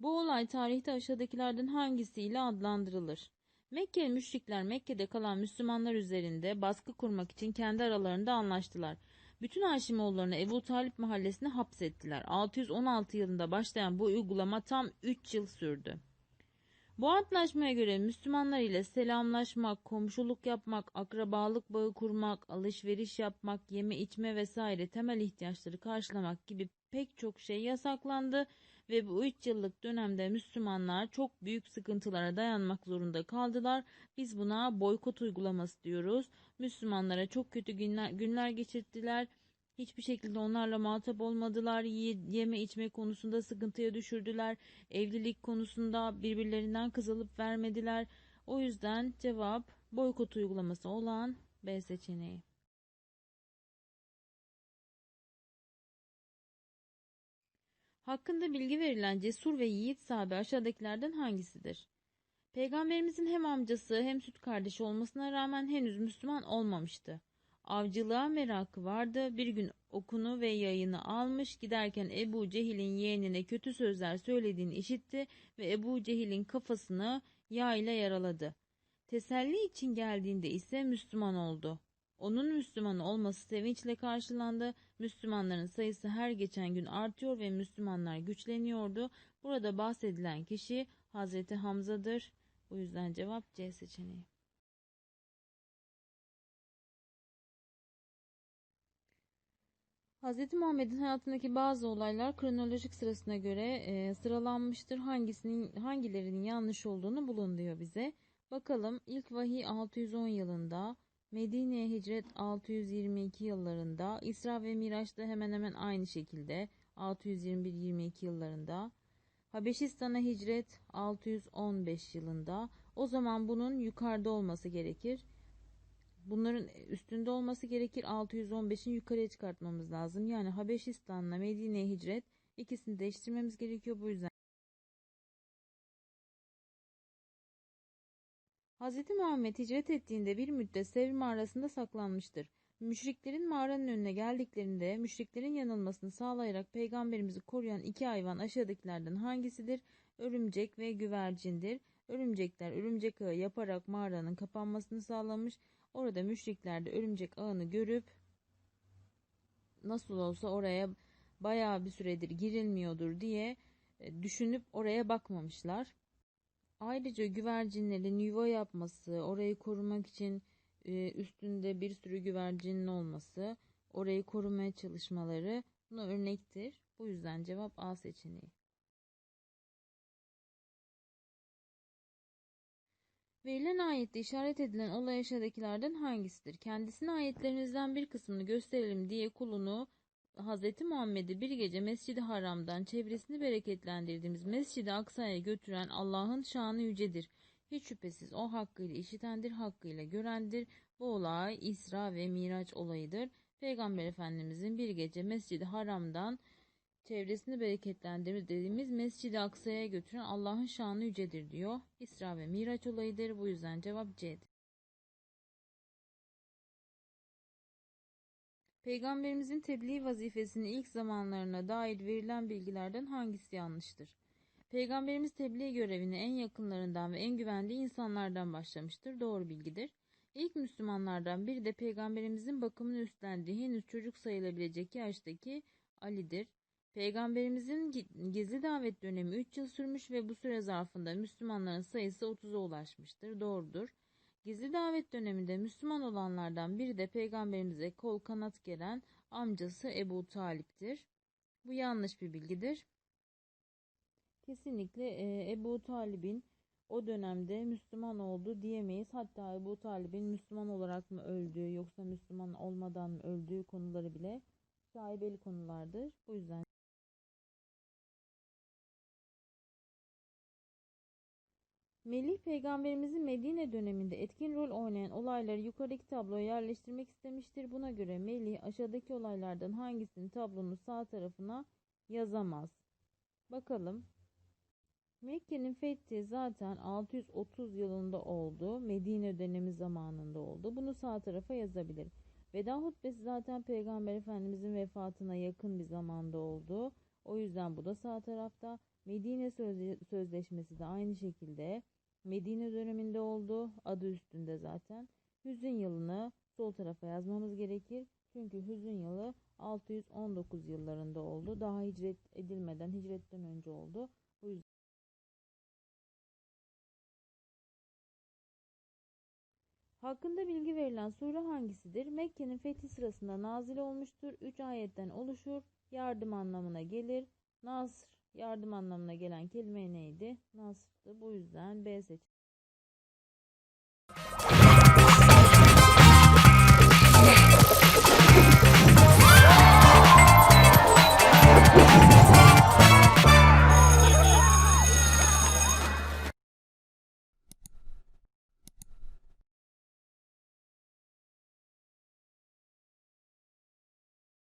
Bu olay tarihte aşağıdakilerden hangisiyle adlandırılır? Mekkeli müşrikler Mekke'de kalan Müslümanlar üzerinde baskı kurmak için kendi aralarında anlaştılar. Bütün Haşimoğullarını Ebu Talip mahallesine hapsettiler. 616 yılında başlayan bu uygulama tam 3 yıl sürdü. Bu antlaşmaya göre Müslümanlar ile selamlaşmak, komşuluk yapmak, akrabalık bağı kurmak, alışveriş yapmak, yeme içme vesaire temel ihtiyaçları karşılamak gibi pek çok şey yasaklandı ve bu 3 yıllık dönemde Müslümanlar çok büyük sıkıntılara dayanmak zorunda kaldılar. Biz buna boykot uygulaması diyoruz. Müslümanlara çok kötü günler, günler geçirttiler. Hiçbir şekilde onlarla muhatap olmadılar. Yeme içme konusunda sıkıntıya düşürdüler. Evlilik konusunda birbirlerinden kız alıp vermediler. O yüzden cevap boykot uygulaması olan B seçeneği. Hakkında bilgi verilen cesur ve yiğit sahabe aşağıdakilerden hangisidir? Peygamberimizin hem amcası hem süt kardeşi olmasına rağmen henüz Müslüman olmamıştı. Avcılığa merakı vardı. Bir gün okunu ve yayını almış giderken Ebu Cehil'in yeğenine kötü sözler söylediğini işitti ve Ebu Cehil'in kafasını yağ ile yaraladı. Teselli için geldiğinde ise Müslüman oldu. Onun Müslüman olması sevinçle karşılandı. Müslümanların sayısı her geçen gün artıyor ve Müslümanlar güçleniyordu. Burada bahsedilen kişi Hazreti Hamza'dır. Bu yüzden cevap C seçeneği. Hz. Muhammed'in hayatındaki bazı olaylar kronolojik sırasına göre e, sıralanmıştır. Hangisinin hangilerinin yanlış olduğunu bulun diyor bize. Bakalım ilk vahiy 610 yılında, Medine'ye hicret 622 yıllarında, İsra ve Miraç'ta hemen hemen aynı şekilde 621-22 yıllarında, Habeşistan'a hicret 615 yılında. O zaman bunun yukarıda olması gerekir. Bunların üstünde olması gerekir. 615'in yukarıya çıkartmamız lazım. Yani Habeşistan'la Medine'ye hicret ikisini değiştirmemiz gerekiyor. Bu yüzden Hz. Muhammed hicret ettiğinde bir müddet Sevr mağarasında saklanmıştır. Müşriklerin mağaranın önüne geldiklerinde müşriklerin yanılmasını sağlayarak peygamberimizi koruyan iki hayvan aşağıdakilerden hangisidir? Örümcek ve güvercindir. Örümcekler örümcek ağı yaparak mağaranın kapanmasını sağlamış. Orada müşrikler de örümcek ağını görüp nasıl olsa oraya bayağı bir süredir girilmiyordur diye e, düşünüp oraya bakmamışlar. Ayrıca güvercinlerin yuva yapması, orayı korumak için e, üstünde bir sürü güvercinin olması, orayı korumaya çalışmaları buna örnektir. Bu yüzden cevap A seçeneği. Verilen ayette işaret edilen olay aşağıdakilerden hangisidir? Kendisine ayetlerimizden bir kısmını gösterelim diye kulunu Hz. Muhammed'i bir gece Mescid-i Haram'dan çevresini bereketlendirdiğimiz Mescid-i Aksa'ya götüren Allah'ın şanı yücedir. Hiç şüphesiz o hakkıyla işitendir, hakkıyla görendir. Bu olay İsra ve Miraç olayıdır. Peygamber Efendimizin bir gece Mescid-i Haram'dan çevresini bereketlendirdiğimiz Mescid-i Aksa'ya götüren Allah'ın şanı yücedir diyor. İsra ve Miraç olayıdır. Bu yüzden cevap C'dir. Peygamberimizin tebliğ vazifesinin ilk zamanlarına dair verilen bilgilerden hangisi yanlıştır? Peygamberimiz tebliğ görevini en yakınlarından ve en güvendiği insanlardan başlamıştır. Doğru bilgidir. İlk Müslümanlardan biri de peygamberimizin bakımını üstlendiği henüz çocuk sayılabilecek yaştaki Ali'dir. Peygamberimizin gizli davet dönemi 3 yıl sürmüş ve bu süre zarfında Müslümanların sayısı 30'a ulaşmıştır. Doğrudur. Gizli davet döneminde Müslüman olanlardan biri de peygamberimize kol kanat gelen amcası Ebu Talip'tir. Bu yanlış bir bilgidir. Kesinlikle e, Ebu Talib'in o dönemde Müslüman oldu diyemeyiz. Hatta Ebu Talib'in Müslüman olarak mı öldüğü yoksa Müslüman olmadan mı öldüğü konuları bile şaibeli konulardır. Bu yüzden Melih peygamberimizin Medine döneminde etkin rol oynayan olayları yukarıdaki tabloya yerleştirmek istemiştir. Buna göre Melih aşağıdaki olaylardan hangisini tablonun sağ tarafına yazamaz? Bakalım. Mekke'nin fethi zaten 630 yılında oldu. Medine dönemi zamanında oldu. Bunu sağ tarafa yazabilir. Veda hutbesi zaten Peygamber Efendimizin vefatına yakın bir zamanda oldu. O yüzden bu da sağ tarafta. Medine Sözle- Sözleşmesi de aynı şekilde Medine döneminde oldu. Adı üstünde zaten. Hüzün yılını sol tarafa yazmamız gerekir. Çünkü hüzün yılı 619 yıllarında oldu. Daha hicret edilmeden, hicretten önce oldu. Bu yüzden Hakkında bilgi verilen sure hangisidir? Mekke'nin fethi sırasında nazil olmuştur. 3 ayetten oluşur. Yardım anlamına gelir. Nasr yardım anlamına gelen kelime neydi? Nasr'tı. Bu yüzden B seçeneği.